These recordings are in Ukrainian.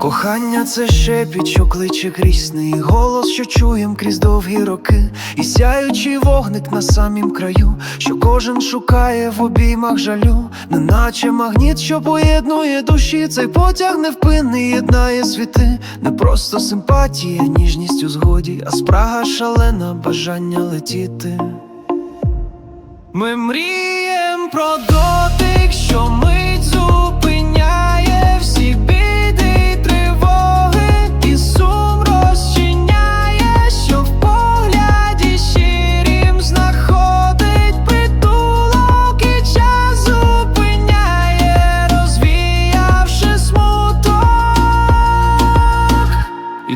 Кохання це шепіт, що кличе крізь сни І голос, що чуєм крізь довгі роки, і сяючий вогник на самім краю, що кожен шукає в обіймах жалю, неначе магніт, що поєднує душі, цей потяг невпинний єднає світи, не просто симпатія, ніжність у згоді, а спрага шалена, бажання летіти. Ми мрієм про дотик, що мить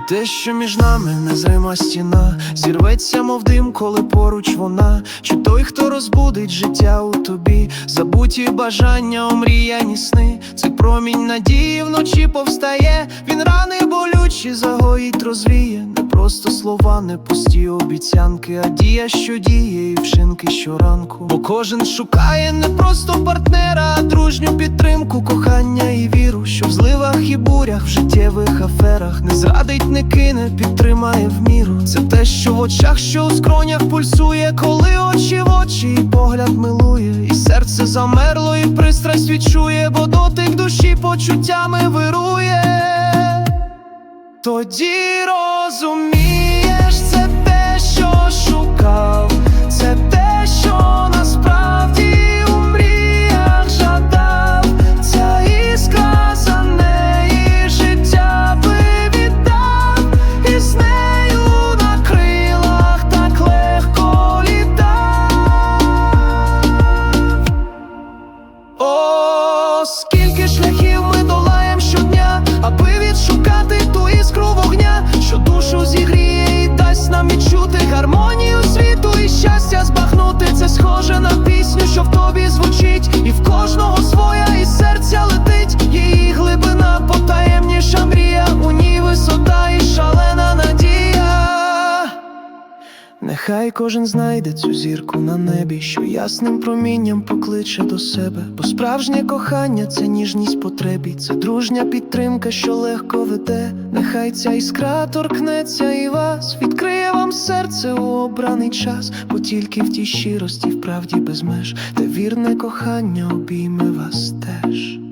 те, що між нами незрима стіна, зірветься, мов дим, коли поруч вона, чи той, хто розбудить життя у тобі, забуті бажання, омріяні сни, цей промінь надії вночі повстає, він рани болючі, загоїть, розвіє, не просто слова, не пусті обіцянки, а дія, що діє, і вчинки щоранку. Бо кожен шукає не просто партнера, а дружню підтримку, кохання і віру, і бурях, в життєвих аферах не зрадить, не кине, підтримає в міру. Це те, що в очах, що у скронях пульсує, коли очі в очі, і погляд милує, і серце замерло, і пристрасть відчує, бо дотик душі почуттями вирує. Тоді розумієш, Нехай кожен знайде цю зірку на небі, що ясним промінням покличе до себе. Бо справжнє кохання це ніжність потребі, це дружня підтримка, що легко веде. Нехай ця іскра торкнеться і вас, відкриє вам серце у обраний час, бо тільки в тій щирості, в правді без меж, де вірне кохання обійме вас теж.